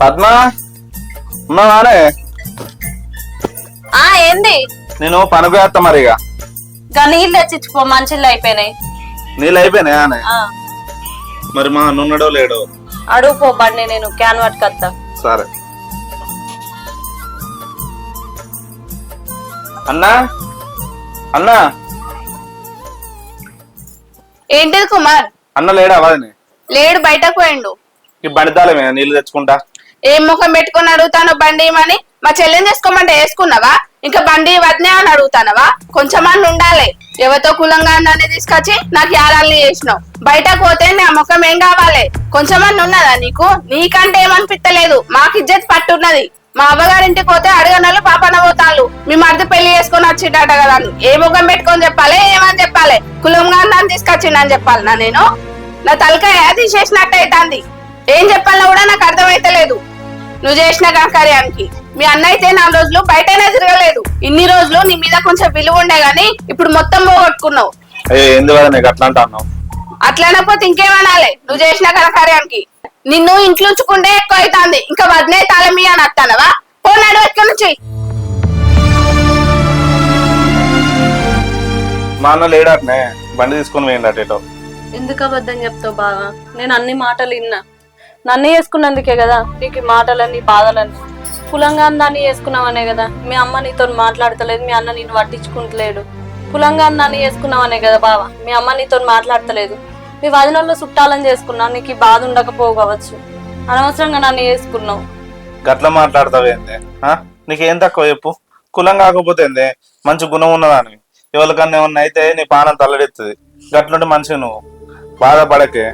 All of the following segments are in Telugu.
పద్మ? ఉన్నావానే ఆ ఏంది? నేను పనుకు వేస్తా మరి ఇక. గా నీళ్ళు తెచ్చిపో మంచిళ్ళు అయిపోయినాయి. నీళ్ళు అయిపోయినాయా అనే ఆ, మరి మా నున్నడో లేడో? అడుగు పో బండి నేను క్యాన్ పట్టుకొస్తా. సరే. అన్నా? అన్నా? ఏంటిది కుమార్? అన్న లేడా? వాదిని లేడు బయటకు పోయిండు. ఈ నీళ్ళు తెచ్చుకుంటా? ఏం ముఖం పెట్టుకొని అడుగుతాను బండి ఇవ్వమని మా చెల్లెని చేసుకోమంటే వేసుకున్నావా? ఇంకా బండి వద్దే అని అడుగుతానవా? కొంచెమన్నా ఉండాలి. ఎవరితో కులంగా ఉందని తీసుకొచ్చి నాకు యారాల్ని చేసినావు. బయటకు పోతే నా ముఖం ఏం కావాలి? కొంచెమన్నా ఉన్నదా నీకు? నీకంటే ఏమనిపిస్తలేదు మాకు ఇజ్జత్ పట్టున్నది. మా అవ్వగారింటికి పోతే అడగనలు పాపన పోతాళ్ళు. మీ మరిది పెళ్ళి చేసుకొని వచ్చిండట కదా ఏ ముఖం పెట్టుకొని చెప్పాలి? ఏమని చెప్పాలి? కులంగా ఉందని తీసుకొచ్చిండని చెప్పాలి నా నేను? నా తలకాయ తీసేసినట్టు అవుతుంది. ఏం చెప్పాలో కూడా నాకు అర్థమైతలేదు నువ్వు చేసిన కార్యానికి మీ అన్న అయితే నాలుగు రోజులు బయటనే తిరగలేదు. ఇన్ని రోజులు నీ మీద కొంచెం విలువ ఉండే గానీ ఇప్పుడు మొత్తం పోగొట్టుకున్నావు. నీకు అట్లా అంటున్నావు? ఇంకేమనాలి? నువ్వు చేసిన కార్యానికి నిన్ను ఇంట్లో ఉంచుకుంటే ఎక్కువ అవుతుంది. ఇంకా వదిలే తాళమి అని అత్తానవా? పోనాడు ఎక్కడి నుంచి. మా అన్న లేడటనే? బండి తీసుకొని పోయిండట ఎందుకు అబద్ధం చెప్తావు బాగా నేను అన్ని మాటలు విన్నా. నన్ను చేసుకున్నందుకే కదా? నీకు మాటలని బాధలని కులంగాన్ని కులంగా దాన్ని చేసుకున్నావనే కదా? మీ అమ్మ నీతో మాట్లాడతలేదు మీ అన్న నిన్ను పట్టించుకుంటలేడు. కులంగాన్ని దాన్ని చేసుకున్నావనే కదా బావ? మీ అమ్మ నీతో మాట్లాడతలేదు. మీ వదినల్లో చుట్టాలని చేసుకున్నా నీకు బాధ ఉండకపోవచ్చు అనవసరంగా నన్ను చేసుకున్నావు. గట్ల మాట్లాడతావేంది ఆ? నీకేం తక్కువ చెప్పు? కులం కాకపోతే ఏందే? మంచి గుణం ఉన్నదాని ఎవరికన్నా ఏమన్నా అయితే నీ పానం తల్లడెత్తుంది. గట్లుంటే మంచిగా నువ్వు. బాధపడకే.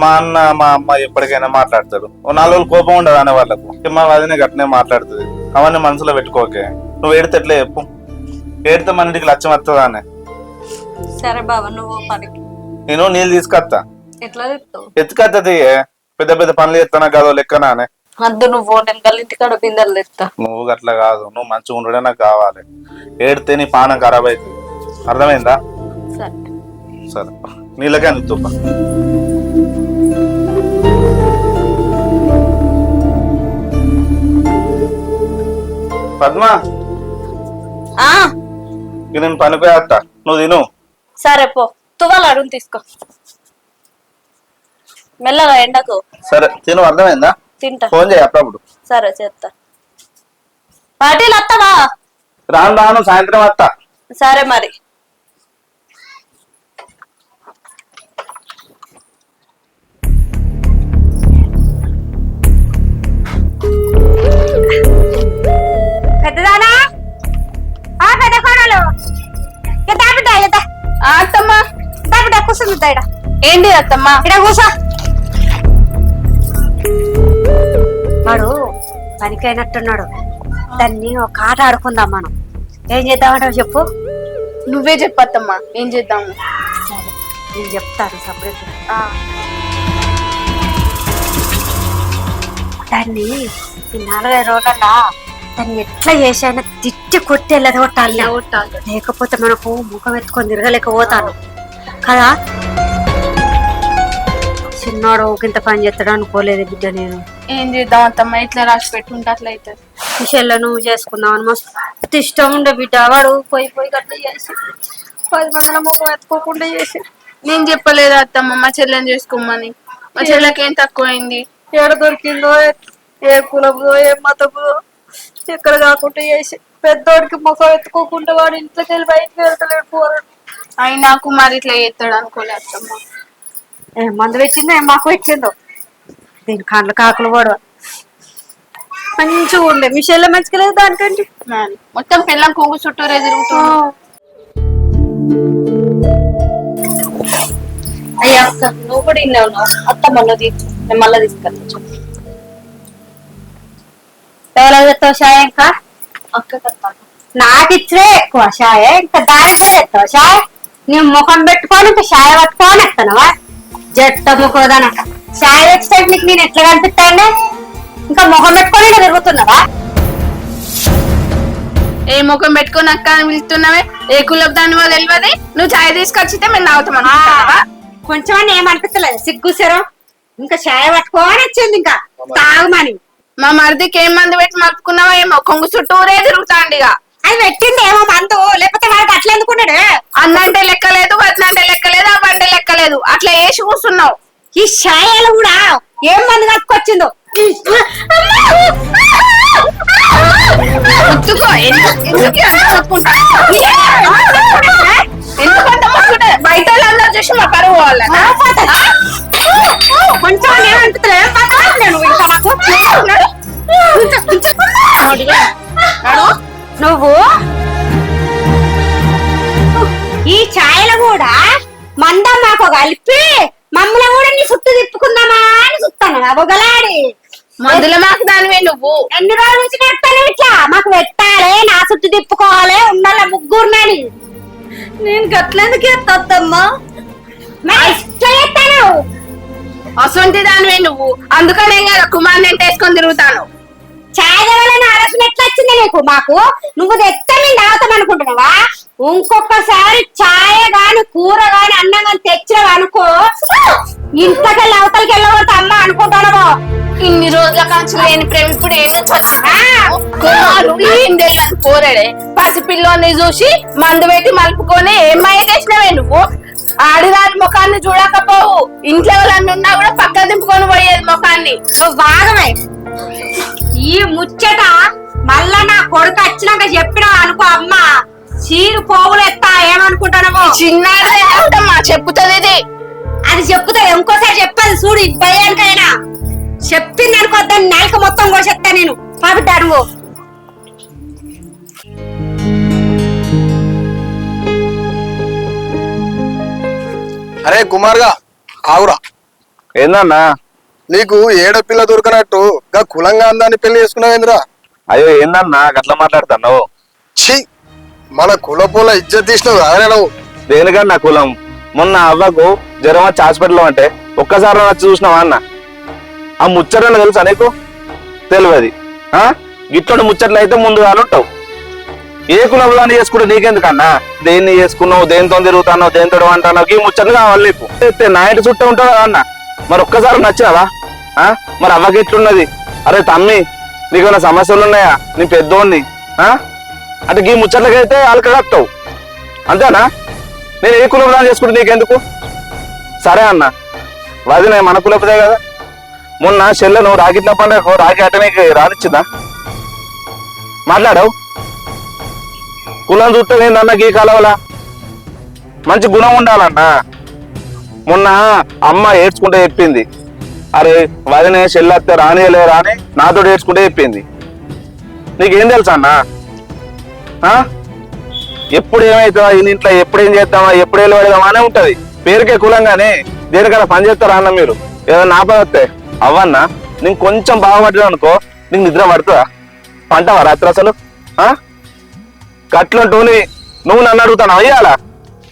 మా అన్న మా అమ్మ ఎప్పటికైనా మాట్లాడతారు. నాలుగు రోజులు కోపం ఉండదు అనే వాళ్ళకు. మా వదిన గట్లనే మాట్లాడుతుంది. అవన్నీ మనసులో పెట్టుకోకే. నువ్వు ఏడితే ఎట్లా చెప్పు? ఏడితే మన ఇంటికి లక్ష్యం వస్తుందా అని. సరే బావ నువ్వు పనికి. నేను నీళ్ళు తీసుకొస్తా ఎట్లా చెప్తావు పెద్ద పెద్ద పనులు చేస్తానా కాదో లెక్కనా అని. వద్దు నువ్వు నేను గల్లింటికాడ బిందెలు తెస్తా నువ్వు గట్ల కాదు. నువ్వు మంచిగా ఉండడే నాకు కావాలి. ఏడితే నీ పానం ఖరాబ్ అవుతుంది అర్థమైందా? సరే. సరే. నీళ్ళకే అందుతుప్ప పద్మ. ఆ. నేను పనిపోయేస్తా నువ్వు తిను. సరే పో. అడుగు తీసుకో. మెల్లగా ఎండకు. సరే తిను అర్థమైందా? తింటా. ఫోన్ చేయి అప్పుడప్పుడు. సరే చేస్తా పాటీలు వస్తావా రాను రాను సాయంత్రం వస్తా సరే మరి. ఏంటి అత్తమ్మ? ఇడ కూర్చో వాడు పనికైనట్టున్నాడు. దాన్ని ఒక ఆట ఆడుకుందాం మనం. ఏం చేద్దామంటావు చెప్పు. నువ్వే చెప్పత్తమ్మ ఏం చేద్దాము? సరే నేను చెప్తాను సపరేట్ దాన్ని ఈ నాలుగైదు రోజులల్లా దాన్ని ఎట్లా చేసైనా తిట్టి కొట్టి వెళ్ళగొట్టాలి కొట్టాలి. లేకపోతే మనకు ముఖం ఎత్తుకొని తిరగలేకపోతాను. కదా? చిన్నోడు ఇంత పని చేస్తాడు అనుకోలేదు బిడ్డ నేను. ఏం చేద్దాం అత్తమ్మ ఇట్లా రాసి పెట్టుంటే అట్లా అవుతుంది మిషన్లో నువ్వు చేసుకుందాం అని మస్తు ఇష్టం ఉండే బిడ్డ. వాడు పోయి పోయి గట్ల చేసి పది మందిల ముఖం ఎత్తుకోకుండా చేసి. నేను చెప్పలేదు అత్తమ్మ మా చెల్లెని చేసుకోమని? మా చెల్లెకి ఏం తక్కువైంది? ఏడ దొరికిందో ఏ కులముదో ఏ మతముదో ఎక్కడ కాకుండా చేసి. పెద్దోడికి ముఖం ఎత్తుకోకుండా వాడు ఇంట్లోకి వెళ్ళి బయటకు వెళ్తలేడు పోరాడు. అయినా కుమార్ ఇట్లా చేస్తాడు అనుకోలే అత్తమ్మ. ఏం మందు పెట్టిందో? ఏం మాకు పెట్టిందో దీని కండ్ల కాకులు కూడా మంచిగా ఉండే. మిషన్లో మంచిగా లేదు దానికంటే. మొత్తం పిల్లం కొంగు చుట్టూరే తిరుగుతుంది అయ్యా అక్క నువ్వు కూడా ఇన్నే ఉన్నావు? అత్త మళ్ళీ తీసు నేను మళ్ళీ తీసుకెళ్ళచ్చు ఎవరో చెప్తావు షాయ ఇంకా? అక్క నాకు ఇచ్చే ఎక్కువ షాయ. ఇంకా దానికే చెప్తావు షాయ? నీ ముఖం పెట్టుకొని ఇంకా షాయ పట్టుకొని ఎత్తనవా జట్ట ముఖోదన షాయ వచ్చినట్టు నీకు నేను ఎట్లా కనిపిస్తాను? ఇంకా ముఖం పెట్టుకొని తిరుగుతున్నావా? ఏ ముఖం పెట్టుకొని అక్క అని పిలుస్తున్నావే? ఏ కులపు దాని వల్ల తెలియదు నువ్వు చాయ్ తీసుకొచ్చితే మేము తాగుతాం అనుకుంటున్నావా? కొంచెం ఏమనిపించలేదు సిగ్గు సెరం ఇంకా ఛాయ్ పట్టుకొని వచ్చింది ఇంకా. తాగమని. మా మరిదికి ఏం మంది పెట్టి మలుపుకున్నావో ఏమో? కొంగు చుట్టూరే తిరుగుతాండిగా అది పెట్టింది ఏమో మందు లేకపోతే వాడికి అట్లా ఎందుకున్నాడు? అన్నంటే లెక్కలేదు వద్దంటే లెక్కలేదు ఆ బంటే లెక్కలేదు. అట్లా వేసి కూర్చున్నావు ఈ ఛాయలు కూడా ఏం మందు కట్టుకొచ్చిందో? ముత్తుకో? బయట వాళ్ళందరూ చూసి మా పరువు వాళ్ళని కొంచెం ఏమంటుంది నేను ఇంకా నాకు నువ్వు? ఈ ఛాయలు కూడా మందం మాకు కలిపి మమ్మల్ని కూడా నీ చుట్టూ తిప్పుకుందామా అని చూస్తాను. అవగలాడి మందుల మాకు దానివే నువ్వు. ఎన్ని రోజుల నుంచి పెడతాను ఇట్లా? మాకు పెట్టాలి నా చుట్టూ తిప్పుకోవాలి ఉండాలి ముగ్గురునని. నేను గట్లెందుకు ఎత్తమ్మా అసొంటి దానివే నువ్వు. అందుకనే కదా కుమార్ని వేసుకొని తిరుగుతాను. ఛాయ్ కావాలని ఆలోచన ఎట్లా వచ్చింది నీకు? మాకు నువ్వు తెస్తే మేము తాగుతాం అనుకుంటున్నావా? ఇంకొకసారి ఛాయ్ గాని కూర గాని అన్నం గాని తెచ్చినావు అనుకో ఇంతకెళ్ళి అవతలకి వెళ్ళకూడదు అమ్మ అనుకుంటాను ఇన్ని రోజుల కాంచి లేని ప్రేమ ఇప్పుడు ఏం ఏం తెలియని పోరాడే పసిపిల్లోని చూసి మందు పెట్టి మలుపుకొని ఏమయ్య చేసినవే నువ్వు? ఆడిదాని ముఖాన్ని చూడకపోవు. ఇంట్లో వాళ్ళని ఉన్నా కూడా పక్క దింపుకొని పోయేది ముఖాన్ని. నువ్వు భాగమే ఈ ముచ్చట మళ్ళా నా కొడుకు వచ్చినాక చెప్పినావు అనుకో అమ్మ. చీరు పోగులు ఎత్తా ఏమనుకుంటానమో. చిన్నదే అంటమ్మా చెప్పుతుంది ఇది అది చెప్పుతుంది ఇంకోసారి చెప్పదు చూడు భయానికైనా చెప్పింది అనుకో దాన్ని నాలుక మొత్తం కోసేస్తా నేను. పాపిట్టా నువ్వు అరే కుమార్గా ఆవురా ఏందన్నా? నీకు ఏడ పిల్ల దొరకనట్టు? గా కులంగా అందాన్ని పెళ్ళి చేసుకున్నావేంద్రా? అయ్యో ఏందన్నా? గట్లా మాట్లాడుతున్నావు. ఛీ! మన కులపోల ఇజ్జత్ తీసినావు నువ్వు దేనికన్నా కులం? మొన్న అవ్వకు జ్వరం వచ్చి హాస్పిటల్లో అంటే ఒక్కసారి వచ్చి చూసినావా అన్న? ఆ ముచ్చటను తెలుసా నీకు? తెలియదు. ఆ? గిట్టడు ముచ్చట్లు అయితే ముందుగా ఉంటావు ఏ కులంలో చేసుకుంటే నీకెందుకన్నా? దేన్ని చేసుకున్నావు? దేనితో తిరుగుతావు దేనితో అంటున్నావు ఈ ముచ్చట్లు కావాలి నీకు. అయితే నా ఇంటి చుట్టూ ఉంటావు కదా అన్న? మరి ఒక్కసారి నచ్చావా మరి అవ్వకి ఎట్లున్నది? అరే తమ్మి నీకు ఏమైనా సమస్యలు ఉన్నాయా నీ పెద్దోడిని అంటే ఈ ముచ్చట్లకైతే అలకగత్తావు అంతేనా? నేను ఏ కులం దాన్ని చేసుకుంటే నీకెందుకు? సరే అన్న. వదిన మన కులపదే కదా. మొన్న చెల్లెను రాగిట్ల పండుగ రాగి అట్టనికి రానిచ్చిందా? మాట్లాడావు. కులం చూస్తే ఏందన్న గీ కలవలా? మంచి గుణం ఉండాలన్నా. మొన్న అమ్మ ఏడ్చుకుంటే చెప్పింది. అరే వదిన చెల్లత్తే రానియలే రాని నాతో ఏడ్చుకుంటే చెప్పింది. నీకేం తెలుసా అన్న? ఆ? ఎప్పుడు ఏమవుతుందా ఈ ఇంట్లో ఎప్పుడు ఏం చేద్దామా ఎప్పుడు వెళ్ళి అనే ఉంటుంది. పేరుకే కులంగానే దేనికైనా పని చేస్తారా అన్న మీరు? ఏదైనా ఆపదొస్తే అవ్వన్నా? నేను కొంచెం బాగుపడ్డా అనుకో నీకు నిద్ర పడుతుందా? పంటవా రాత్రి అసలు? ఆ? నువ్వు నన్ను అడుగుతాను అయ్యాలా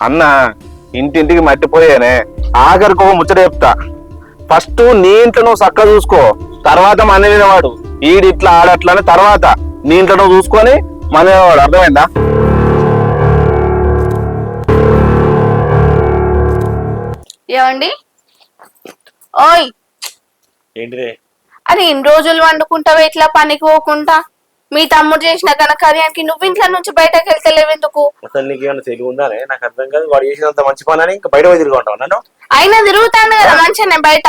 అన్నా ఇంటింటికి మట్టిపోయానే. ఆఖరికి ఒక ముచ్చట చెప్తా. ఫస్ట్ నీ ఇంట్లో నువ్వు చక్కగా చూసుకో. తర్వాత మన వినేవాడు. ఈడు ఇట్లా ఆడట్లా అని తర్వాత నీ ఇంట్లో నువ్వు చూసుకొని మన వినేవాడు. అర్థమైందా? ఏమండి? ఓయ్! ఏంటిదే? అది ఇన్ని రోజులు వండుకుంటావా? ఇట్లా పనికి పోకుండా? మీ తమ్ముడు చేసిన ఘనకార్యానికి నువ్వు ఇంట్లో నుంచి బయటకు వెళ్తలేవు ఎందుకు? అసలు నీకు ఏమైనా తెలివి ఉందానే నాకు అర్థం కాదు. వాడు చేసినంత మంచి పని అని ఇంకా బయట పోయి తిరుగుతా ఉంటావు నన్ను? అయినా తిరుగుతాను కదా మంచిగానే బయట.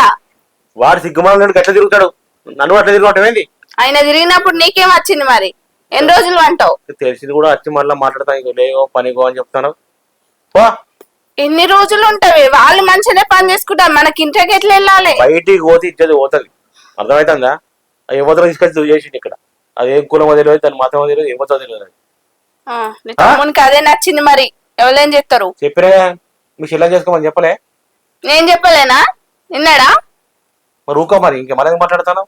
వాడు సిగ్గుమాలను గట్ల తిరుగుతాడు. నన్ను అట్లా ఏంది ఆయన తిరిగినప్పుడు నీకేం వచ్చింది మరి? ఎన్ని రోజులు అంటావు? తెలిసింది కూడా వచ్చి మళ్ళీ మాట్లాడతాను. లేవో పనికో అని చెప్తాను. పో. ఎన్ని రోజులు ఉంటావి? వాళ్ళు మంచిగానే పని చేసుకుంటారు. మనకి ఇంటికి ఎట్లా వెళ్ళాలి? బయటికి పోతే ఇచ్చేది పోతుంది. అర్థమవుతుందా ఎవరితో తీసుకొచ్చి నువ్వు చేసిండు ఇక్కడ. అది ఏం కులం తెలియదు దాని మతం తెలియదు ఏమవుతుందో తెలియదు తమ్మునికి అదే నచ్చింది మరి. ఎవరేం చెప్తారు చెప్పినా మీ చెల్లెని చేసుకోమని చెప్పలే? నేను చెప్పలేనా? విన్నాడా? మరి ఊకో మరి ఇంకా మనం మాట్లాడతాను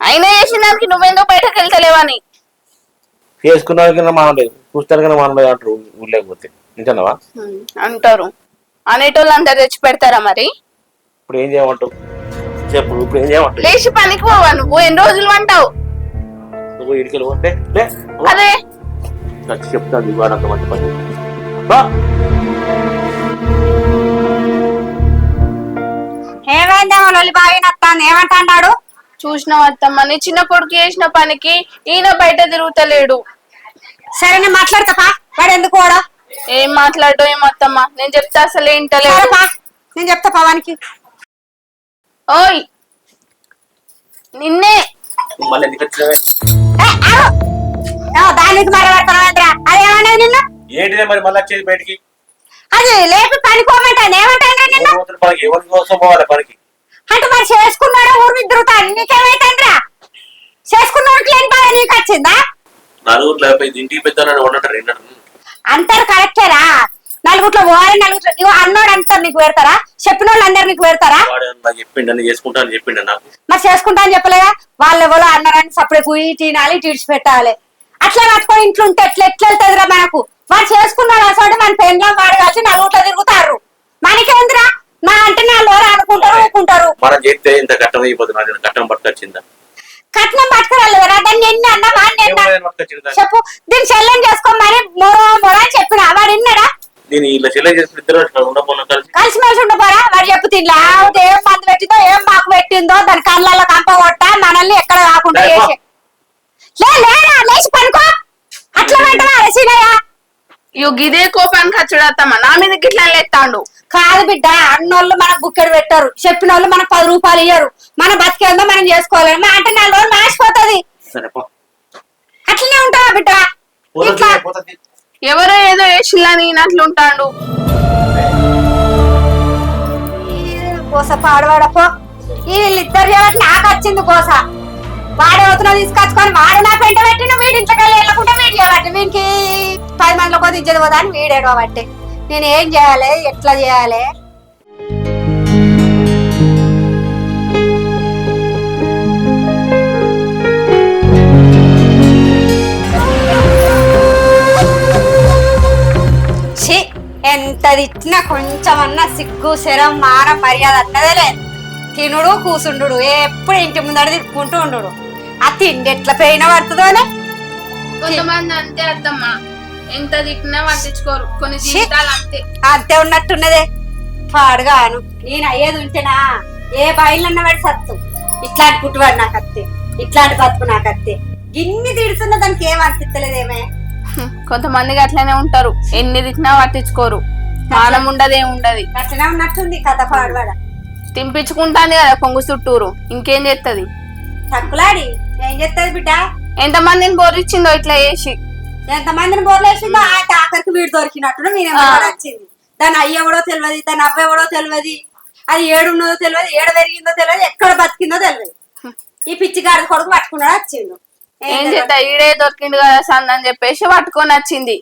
అయినా చేసిన దానికి నువ్వెందుకు బయటకు వెళ్తలేవని చేసుకున్నాకన్నా మనం లేదు చూస్తానికన్నా మనం లేదు అంటారు ఊళ్ళో పోతే. నిజానవా అంటారు. అనేటోళ్ళు అందరు తెచ్చి పెడతారా మరి? ఇప్పుడు ఏం చేయమంటావు? చెప్పు ఇప్పుడు ఏం చేయమంటావు? లేచి పనికి పోవా నువ్వు ఎన్ని రోజులు అంటావు నువ్వు ఇడికెళ్ళి పోతే. లే అదే. వచ్చి చెప్తాను మంచి పని ఏమైందేమో ఏమంటాడు చూసినావు అత్తమ్మ నీ చిన్న కొడుకు చేసిన పనికి ఈయన బయట తిరుగుతలేడు. సరే నేను మాట్లాడతాపా వాడు ఎందుకు కూడా ఏం మాట్లాడో ఏం అత్తమ్మ? నేను చెప్తే అసలు ఏంటలేదు నేను చెప్తా పవానికి ఓయ్ నిన్నే మళ్ళీ ఎందుకు వచ్చినవే? దానికి మరి పెడతాను అది ఏమన్నది నిన్ను? ఏంటిదే మరి మళ్ళీ వచ్చేది బయటికి? అది లేపి పనికోమంటాను ఏమంటాను నిన్ను? ఎవరి కోసం పోవాలి పనికి? అంటే మరి చేసుకున్నాడు ఊరు మీద తిరుగుతాను నీకేమైతుందిరా చేసుకున్నోడికి లేని బాధ నీకు వచ్చిందా? నలుగురు లేకపోతే ఇంటికి పెద్ద ఉండటం అంటారు కరెక్టేరా? నలుగుట్లో పోవాలి నలుగురు ఇగో అన్నోడు అంటారు నీకు పెడతారా? చెప్పిన వాళ్ళు అందరు నీకు పెడతారా చెప్పిండు నాకు. మరి చేసుకుంటా అని చెప్పలేదా? వాళ్ళు ఎవరో అన్నారని సపరేట్ పోయి తినాలి టీడ్చి పెట్టాలి. అట్లా పట్టుకొని ఇంట్లో ఉంటే ఎట్లా ఎట్లా వెళ్తుందిరా మనకు? వాడు చేసుకున్నాడు అసలు మన పెండ్లం వాడు కలిసి నలుగుట్లో తిరుగుతారు. మనకేందిరా నా అంటే నా లోర అనుకుంటారు ఊకుంటారు. మనం చేస్తే ఇంత కట్టం కట్టం పట్టుకొచ్చిందా? కట్నం పట్టుకురాలేదురా దాన్ని ఎన్ని దాన్ని? చెప్పు. దీన్ని చెల్లెం చేసుకోమని మొర చెప్పిన. వాడు విన్నాడా నేను ఇలా చెల్లె చేసి ఇద్దరు ఉండబోన్నా కలిసి కలిసి మెలిసి ఉండపోరా వాడు చెప్పు తినలా ఏం మందు పెట్టిందో ఏం మాకు పెట్టిందో దాని కళ్ళల్లో కంప కొట్ట మనల్ని ఎక్కడ కాకుండా. చేసి లే లేరా? లేచి పనుకో అట్లా పెట్టవా రసీనయ్య ఇగో గిదే కోపానికి వచ్చాడు అత్తమ్మ. నా మీద గిట్లా లేస్తాడు కాదు బిడ్డ అన్నోళ్ళు మనకు బుక్కెడు పెట్టారు. చెప్పిన వాళ్ళు మనకు పది రూపాయలు ఇయ్యరు. మన బతికేందో మనం చేసుకోవాలి మా అంటే నాలుగు రోజులు మాసిపోతుంది సరే పో. అట్లనే ఉంటావా బిడ్డ? ఇట్లా పోతుంది. ఎవరో ఏదో వేసిల్లని నేనట్లు ఉంటాడు. కోస పాడవాడపో ఈ వీళ్ళిద్దరు నాకు వచ్చింది కోస. వాడే అవుతున్నా తీసుకొచ్చుకొని వాడు నా పెంట పెట్టిన వీడి ఇంట్లోకి వెళ్ళి వెళ్ళకుండా వీడు చేయబట్టి వీడికి పది మందిలో కొద్ది ఇచ్చేది పోదా అని వీడే కాబట్టి నేను ఏం చేయాలి? ఎట్లా చేయాలి? ఎంత తిట్టినా కొంచెమన్నా సిగ్గు శరం మాన మర్యాద అన్నదే లేదు తినుడు కూసుండు ఎప్పుడు ఇంటి ముందర తిప్పుకుంటూ ఉండు ఆ తిండి ఎట్లా పోయినా పడుతుందోనే కొంతమంది అంతే అత్తమ్మ. ఎంత తిట్టినా పట్టించుకోరు. కొన్ని. జీవితాలు అంతే. అంతే ఉన్నట్టున్నదే. పాడుగాను నేను అయ్యేది ఉంటేనా? ఏ బయలున్న వాడి సత్తు. ఇట్లాంటి పుట్టువాడు నాకు అత్తే ఇట్లాంటి బతుకు నాకు అత్తే ఇన్ని తిడుతున్నా దానికి ఏం అనిపిస్తలేదేమే. కొంతమందికి అట్లనే ఉంటారు. ఎన్ని తిట్టినా పట్టించుకోరు. మానం ఉండదు ఏం ఉండదు. అట్లనే ఉన్నట్టుంది కథ పాడువాడ? తినిపించుకుంటాంది కదా కొంగు చుట్టూరు ఇంకేం చేస్తది తక్కులాడి ఏం చేస్తుంది బిడ్డ? ఎంత మందిని బోర్రిచ్చిందో ఇట్లా చేసి. ఎంతమందిని బోర్లేసిందో ఆ ఆఖరికి వీడు దొరికినట్టు నేను. వచ్చింది. దాని అయ్యెవడో తెలియదు దాని అవ్వెవడో తెలియదు అది ఏడున్నదో తెలియదు ఏడ పెరిగిందో తెలియదు ఎక్కడ బతికిందో తెలియదు ఈ పిచ్చి గాడి కొడుకు పట్టుకున్నాడు వచ్చిండు. ఏం. చేస్తా ఈడే దొరికిండు కదా సంద అని చెప్పేసి పట్టుకొని వచ్చింది.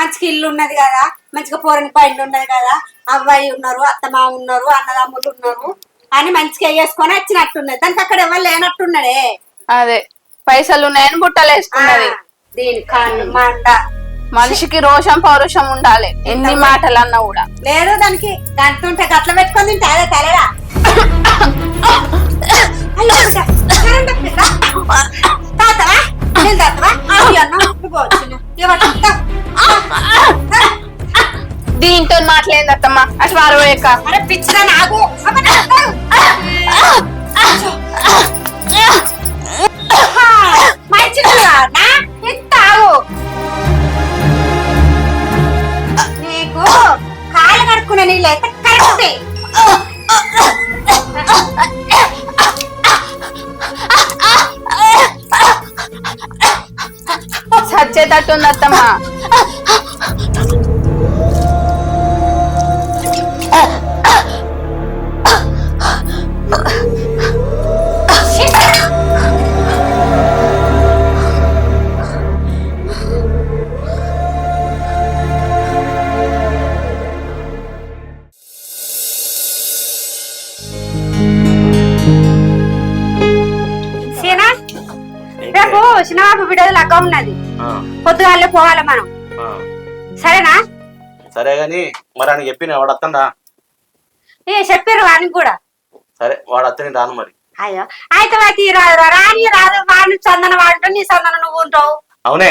మంచిగా ఇల్లు ఉన్నది కదా మంచిగా పోరని పైండి ఉన్నది కదా అవ్వాయి ఉన్నారు అత్తమామ ఉన్నారు అన్నదమ్ములు ఉన్నారు అని మంచిగా వేసుకొని వచ్చినట్టున్నది. దానికి అక్కడ ఎవరు లేనట్టున్నాడే. అదే పైసలు ఉన్నాయని బుట్టలు వేసుకున్నది. దీని మండ. మనిషికి రోషం పౌరుషం ఉండాలి. ఎన్ని మాటలు అన్నా కూడా. లేదు దానికి దాంతో ఉంటే గట్ల పెట్టుకొని తింటే అదే తలేరా? తాతవా? నేను అన్న, ఇప్పుడు. దీంతో మాట్లాడింది అత్తమ్మ. అసలు వారవేక అరే పిచ్చిదా నాకు నాకు కాళ్ళు కడుక్కునే నీళ్ళు అయితే కరెక్ట్. సచ్చేటట్టుంది అత్తమ్మ. రేపు సినిమాకు విడోది లగ్గ ఉన్నది. పొద్దుగాలే పోవాలి మనం. ఆ. సరేనా? సరే గాని మరి అని చెప్పిన వాడు వస్తుందా ఏ చెప్పారు వానికి కూడా. సరే వాడు వస్తని రాను మరి. అయ్యో అయితే వాకి రాదు రాని రాదు. వాడిని చందన వాడుతావు నీ చందన నువ్వు ఉంటావు. అవునే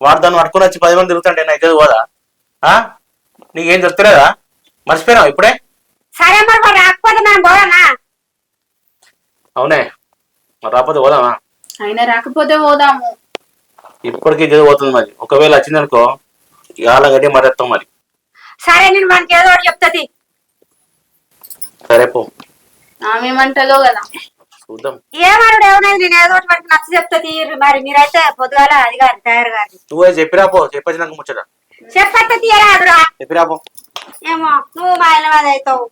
వాడు దాన్ని పట్టుకొని వచ్చి పది మంది తిరుగుతుంటే నా ఇద్దరు పోదా? ఆ? నీకేం చెప్తలేదా మర్చిపోయినావు ఇప్పుడే? సరే మరి మరి రాకపోతే మనం పోదానా అవునే మరి రాకపోతే పోదామా? అయినా రాకపోతే పోదాము. ఇప్పటికీ చదిపోతుంది మరి. ఒకవేళ వచ్చిందనుకో ఇవాళ గట్టి మరేస్తాం మరి. సరే నేను మనకి ఏదో ఒకటి చెప్తాది. సరే పో. కదా. చూద్దాం. ఏమన్నాడు ఏమన్నది నేను ఏదో ఒకటి మనకి నచ్చ చెప్తాది మరి. మీరైతే పొద్దుగాల అది కాదు తయారు కాదు. నువ్వే చెప్పిరా పో చెప్పేసి ముచ్చట. చెప్పత్త తీయరాదురా చెప్పిరా పో. ఏమో నువ్వు మా ఆయన మీద అవుతావు.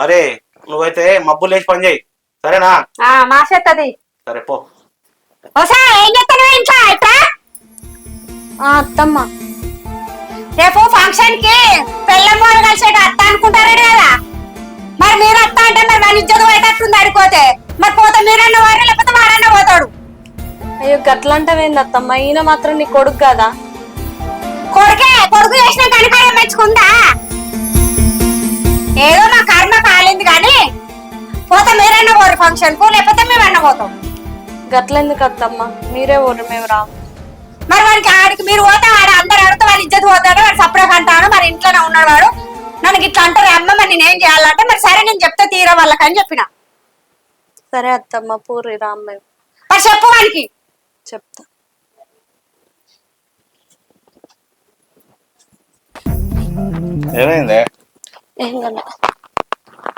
అరే నువ్వైతే మబ్బులు లేచి పని చేయి. సరేనా? ఆ, మా చెత్తది సరే పో. ఒకసారి ఏం చెప్తాను ఇంట్లో? ఇట్లా అత్తమ్మ. రేపు ఫంక్షన్కి పెళ్ళమ్మోరు కలిసేట అత్త అనుకుంటారే కదా? మరి మీరు అత్త అంటే మరి మన ఇజ్జత పోయేటట్టుంది అడిపోతే మరి పోతే మీరన్న వారు లేకపోతే వారన్న పోతాడు. అయ్యో గట్లంటవేంది అత్తమ్మ? ఈయన మాత్రం నీ కొడుకు కదా? కొడుకే కొడుకు చేసిన కనికారం మెచ్చుకుందా? ఏదో మా కర్మ కాలింది కానీ పోతే మీరన్న పోరు ఫంక్షన్కు లేకపోతే మేమన్న పోతాం. గట్లెందుకు అత్తమ్మ? మీరే ఊరు మేము రాము మరి వాడికి ఆడికి మీరు పోతే ఆడ అందరు ఆడితే వాడి ఇజ్జత పోతాడు వాడు సపరేట్ అంటాడు మరి ఇంట్లోనే ఉన్నాడు వాడు. నన్ను ఇట్లా అంటారు అమ్మ మరి నేనేం చేయాలంటే మరి సరే నేను చెప్తే తీరా వాళ్ళకని చెప్పిన. సరే అత్తమ్మ పూరి రామ్ మేము మరి చెప్పు వాడికి. చెప్తా. ఏమైంది? ఏం కదా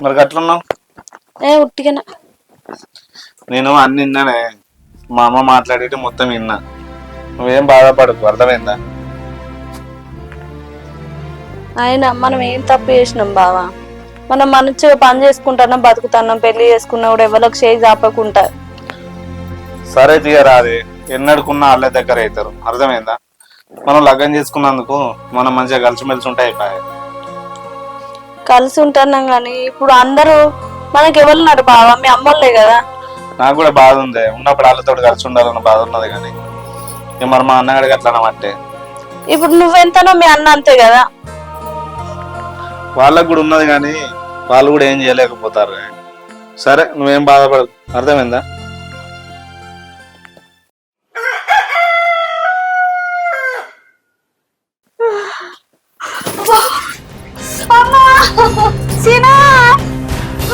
మరి గట్లున్నావు? ఏ ఉట్టిగా నేను అన్ని విన్నానే. మా అమ్మ మాట్లాడేటి మొత్తం విన్నా. నువ్వేం బాధపడకు అర్థమైందా? ఆయన మనం ఏం తప్పు చేసినాం బావా? మనం మంచిగా పని చేసుకుంటున్నాం బతుకుతున్నాం పెళ్ళి చేసుకున్నా కూడా ఎవరికి చేయి చాపకుండా. సరే తీయరాది ఎన్నడుకున్నా వాళ్ళ దగ్గర అవుతారు. అర్థమైందా? మనం లగ్గం చేసుకున్నందుకు మనం మంచిగా కలిసిమెలిసి ఉంటాయి అయిపోయాయి. కలిసి ఉంటున్నాం కానీ ఇప్పుడు అందరూ మనకి ఎవరున్నారు బావా? మీ అమ్మోళ్ళే కదా? నాకు కూడా బాధ ఉంది. ఉన్నప్పుడు వాళ్ళతో కలిసి ఉండాలన్న బాధ ఉన్నది కానీ ఇక మరి మా అన్నగాడికి అట్లా అన్నమాటే ఇప్పుడు నువ్వెంతనో మీ అన్న అంతే కదా? వాళ్ళకు కూడా ఉన్నది కానీ వాళ్ళు కూడా ఏం చేయలేకపోతారు. సరే నువ్వేం బాధపడదు అర్థమైందా? అమ్మా! సీనా!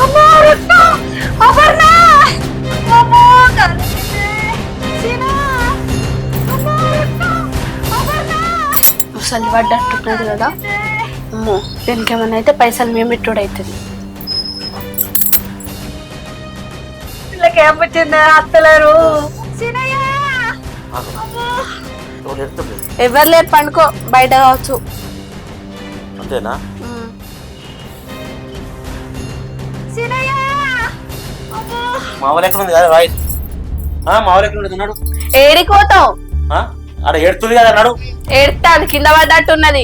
అమ్మా రత్న అపర్ణ! ముసలి పడ్డట్టున్నది కదా. అమ్మో దీనికి ఏమన్నా అయితే పైసలు మేము పెట్టుడు అవుతుంది వీళ్ళకి ఏం వచ్చింది? అత్తలేరు. ఎవరు లేరు పండుకో బయట కావచ్చు. అంతేనా? సీనయ్య! మా ఊరు ఎక్కడ ఉంది? కదా వాయిస్ మా ఊరు ఎక్కడ ఉంది నాడు ఏడికి పోతావు ఆడ కదా నాడు ఏడితే అది కింద పడ్డట్టున్నది.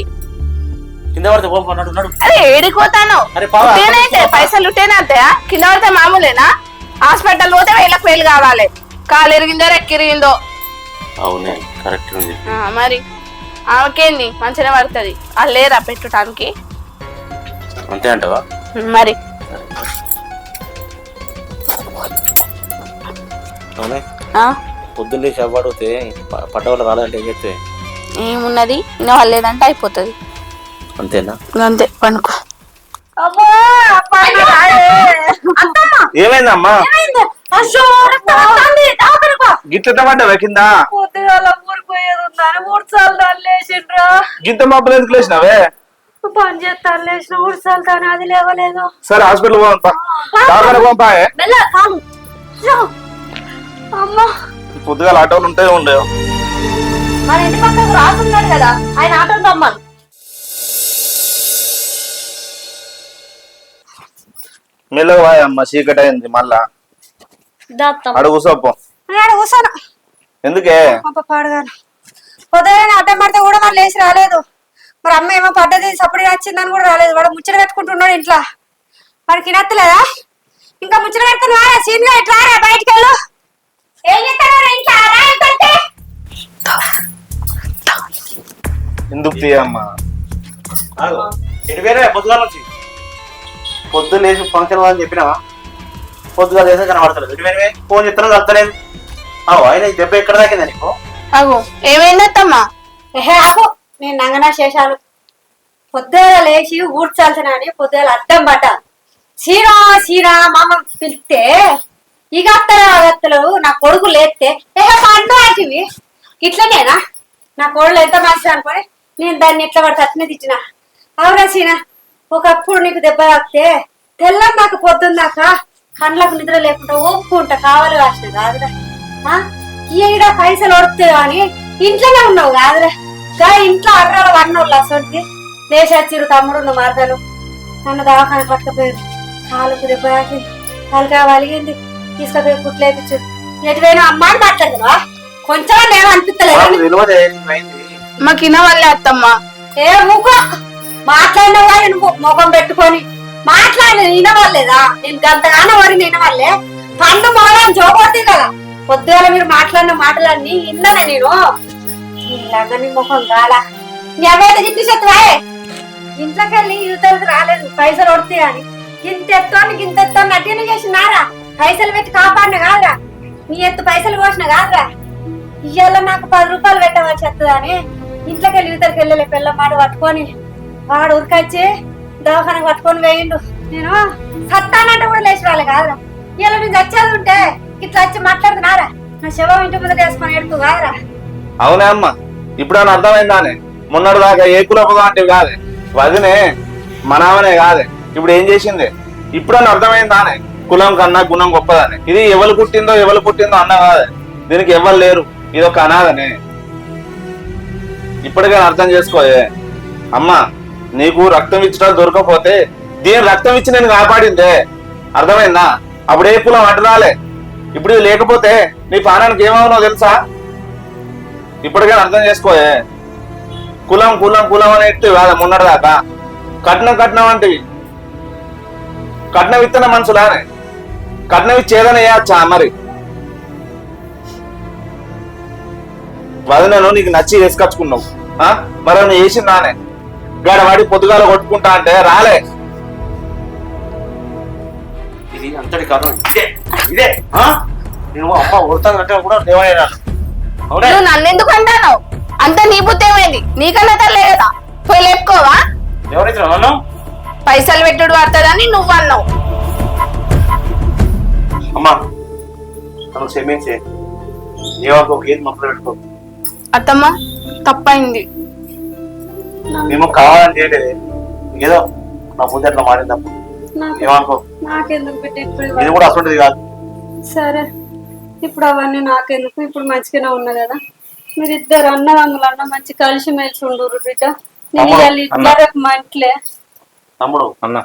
కింద పడితే అరే అరే పైసలు అంతయా కింద పడితే మామూలేనా? హాస్పిటల్ పోతే వేలకు వేలు కావాలి. కాలు ఎరిగిందో రెక్కిరిగిందో అవునే కరెక్ట్ ఉంది. మరి ఆమెకేంది? మంచిగా పడుతుంది. వాళ్ళు లేరా పెట్టుటానికి అంతే అంటావా? మరి. అవునే పొద్దున్నే చెవ్వడితే పట్టవాళ్ళు రాలేదంటే ఏం చెప్తే ఏమున్నది? ఇంకా లేదంటే అయిపోతుంది. అంతేనా? అంతే అత్తమ్మ. ఏమైందమ్మా? అయ్యో రక్తం వస్తుంది దాపరుకో. గిట్ల పడ్డావా కింద? గింత మబ్బులు ఎందుకు లేచినావే? పని చేస్తా తల్లేసిన మూడు సార్లు తాను అది లేవలేదు. సరే హాస్పిటల్ పొద్దుగాల ఆటోలు ఉంటే ఉండేవు మన ఇంటి పక్కకు రాసున్నాడు కదా ఆయన ఆటో రమ్మను. మెల్లగా అమ్మ చీకటి అయింది మళ్ళా. అడుగు కూసోపో కూర్చోను ఎందుకే? పాడగాను పొద్దున అడ్డం పడితే కూడా మరి లేచి రాలేదు. మరి అమ్మ ఏమో పడ్డది సప్పుడు వచ్చిందని కూడా రాలేదు. వాడు ముచ్చట పెట్టుకుంటున్నాడు ఇంట్లో. వాడికి నచ్చలేదా ఇంకా ముచ్చట పెట్టుకుని వారా సీన్గా ఇట్లా రా బయటికి వెళ్ళు. ఎందుకు తీయమ్మా ఎటు వేరే పొద్దుగాల నుంచి? పొద్దున్న లేచి ఫంక్షన్ అని చెప్పినావా? పొద్దుగా లేసే కనబడతలేదు. ఎటు వేరే ఫోన్ చెప్తాను కలుతలేదు అవు ఆయన ఈ దెబ్బ ఎక్కడ దాకిందా నీకు? అగో ఏమైందత్తమ్మా ఏహే ఆగు. నేను నంగనా శేషాలు. పొద్దున లేచి ఊడ్చాల్సిన అని పొద్దున అడ్డం పడ్డా సీరా సీరా మామ పిలిస్తే ఇక అత్తలు నా కొడుకు లేస్తే ఏ పండు అంటివి. ఇట్లనేనా? నా కోళ్ళు ఎంత మంచిది అనుకోని నేను దాన్ని ఎట్లా పడితే అట్నే తిట్టిన. అవునా సీన? ఒకప్పుడు నీకు దెబ్బ తాకితే తెల్లం నాకు పొద్దున్నాక కండ్లకు నిద్ర లేకుండా ఒప్పుకుంటా కావాలి కాసిన కాదురా. ఆ? ఈడ పైసలు ఒడితే అని ఇంట్లోనే ఉన్నావు కాదురా. గా ఇంట్లో అర్రాల వన్నోళ్ళు అసలు లేచచ్చిరు తమ్ముడు నువ్వు మరదలు. నన్ను దవాఖాన పట్టుకపోయారు కాలుకు దెబ్బ తాకింది. తలకాయ వలిగింది. తీసుకుపోయి కుట్లేపించు ఎటువైనా అమ్మాయి మాట్లాడదువా కొంచెం నేను అనిపిస్తలేదు? మాకు ఇనవల్లే అత్తమ్మ. ఏ ముఖం మాట్లాడినవా నువ్వు ముఖం పెట్టుకొని? మాట్లాడి వినవాలేదా? నేను గంతగానో వరి వినవాలే పండు మొదలని జోకొట్టి కదా పొద్దుగాల మీరు మాట్లాడిన మాటలన్నీ విన్నానే నేను. ఇలాగ నీ ముఖం గాల ఎవరైతే చెప్పి చెత్తవాయే ఇంట్లోకి వెళ్ళి యువతలకు రాలేదు పైసలు కొడితే అని ఇంత ఎత్తోని ఇంత ఎత్తోని నటిని చేసినారా? పైసలు పెట్టి కాపాడిన కాదురా. నీ ఎత్తు పైసలు కోసిన కాదురా. ఇవాళ నాకు పది రూపాయలు పెట్టవలసి వస్తుందని ఇంట్లోకి వెళ్ళి ఇద్దరికి వెళ్ళలే పిల్లమాడు పట్టుకొని. వాడు ఉరికొచ్చి దవాఖానకు పట్టుకొని వేయండు నేను సత్తానంటే కూడా లేచి రాలే కాదురా. ఇవాళ నేను చచ్చేది ఉంటే ఇట్లా వచ్చి మాట్లాడుతున్నారా? నా శవం ఇంటి ముందు వేసుకొని ఎడుతూ కాదురా. అవునా అమ్మ ఇప్పుడు అని అర్థమైందానే? మొన్నటి దాకా ఏ కులపదో అంటే కాదే? వదినే మనామనే కాదే? ఇప్పుడు ఏం చేసింది? ఇప్పుడు అని అర్థమైందానే? కులం కన్నా గుణం గొప్పదని. ఇది ఎవరు పుట్టిందో ఎవరు పుట్టిందో అన్న కాదు. దీనికి ఎవరు లేరు. ఇది ఒక అనాథనే ఇప్పటికైనా అర్థం చేసుకోయే అమ్మా నీకు రక్తం ఇచ్చినా దొరకపోతే దీని రక్తం ఇచ్చి నేను కాపాడిందే. అర్థమైందా? అప్పుడే కులం కులం అడ్డరాలే ఇప్పుడు ఇది లేకపోతే నీ ప్రాణానికి ఏమవునో తెలుసా? ఇప్పటికైనా అర్థం చేసుకోయే కులం కులం కులం అని ఎత్తే కాదు దాకా కట్నం కట్నం అంటే కట్నం ఇత్తన మనుషులానే. కట్నం వేయచ్చా మరి. వదినను నీకు నచ్చి వేసుకొచ్చుకున్నావు. ఆ? మరి నువ్వు వేసిందానే గడవాడి పొద్దుగాల కొట్టుకుంటా అంటే రాలే. ఇది అంతటి కారణం ఇదే ఇదే ఆ? నేను అమ్మ ఉడతాను అంటే కూడా దేవయ్య అవునే? నువ్వు నన్ను ఎందుకు అంటావు అంత నీ బుద్ధి ఏమైంది? నీకన్నా తల్లే కదా పోయి లేపుకోవా? ఎవరైతే పైసలు పెట్టుడు పడుతుందని నువ్వు అన్నావు అమ్మా నన్ను క్షమించే ఏమనుకో ఏది మొక్కలు పెట్టుకో అత్తమ్మ తప్పైంది. మేము కావాలని చేయలేదు ఏదో నా బుద్ధి అట్లా ఏమనుకో నాకెందుకు పెట్టి ఇప్పుడు ఇది కూడా అటువంటిది కాదు. సరే ఇప్పుడు అవన్నీ నాకెందుకు? ఇప్పుడు మంచిగానే ఉన్నా కదా. మీరు ఇద్దరు అన్నదమ్ములు అన్న మంచి కలిసి మెలిసి ఉండరు బిడ్డ నేను. ఇట్లా రేపు మా ఇంట్లే తమ్ముడు అన్న.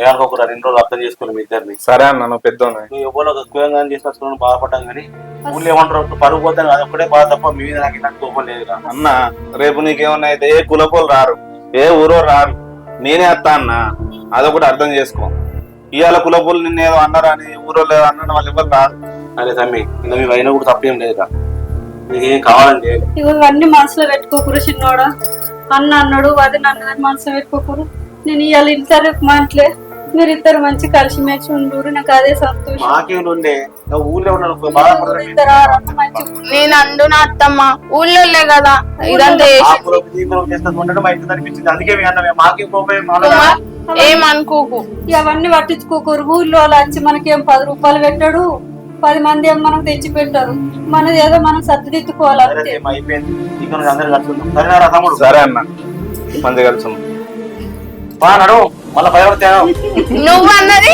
ఏమనుకోకురా రెండు రోజులు అర్థం చేసుకోవాలి మీ ఇద్దరిని. సరే అన్న నువ్వు పెద్దోనే. నువ్వు ఎవరో ఒక కుయంగా తీసుకొచ్చుకుని బాధపడ్డాం కానీ ఊళ్ళో ఏమంటారు? పరుగు పోతాను అది ఒక్కడే బాధ తప్ప మీ మీద నాకు ఇలాంటి కోపం లేదు అన్న రేపు నీకేమన్నా అయితే ఏ కులపోలు రారు ఏ ఊరో రారు నేనే వస్తా అన్న. అదొకటి అర్థం చేసుకో. ఇవాళ కులపోలు నిన్ను ఏదో అన్నారా అని ఊరో లేదో అన్న వాళ్ళు ఎవరు రారు అరే తమ్మి ఇంకా మీ అయినా కూడా తప్పేం లేదురా. నీకేం కావాలని చేయలేదు ఇవన్నీ మనసులో పెట్టుకోకూరు చిన్నోడా. అన్న అన్నాడు అది నన్ను మనసులో పెట్టుకోకూరు నేను ఇవాళ ఇంట్లో రేపు మా ఇంట్లే మీరు ఇద్దరు మంచి కలిసి మెలిసి ఉండరు నాకు అదే సంతోషం. మాకేం ఉండే ఇంకా ఊళ్ళో ఉన్నాను మీరు బాధపడలేదు ఇద్దరు ఆడమ్మ మంచి నేను అండు నా అత్తమ్మ ఊళ్ళోలే కదా. ఇదంతా ఏమనుకోకు. అవన్నీ పట్టించుకోకూరు ఊళ్ళో వాళ్ళు వచ్చి మనకేం పది రూపాయలు పెట్టాడు పది మంది ఏమో మనకు తెచ్చి పెట్టారు. మనది ఏదో మనం సర్దిదిద్దుకోవాలి సరే అన్న మంచి కలిసి ఉంది. బా నడు. మళ్ళీ భయపడతాను నువ్వు అన్నది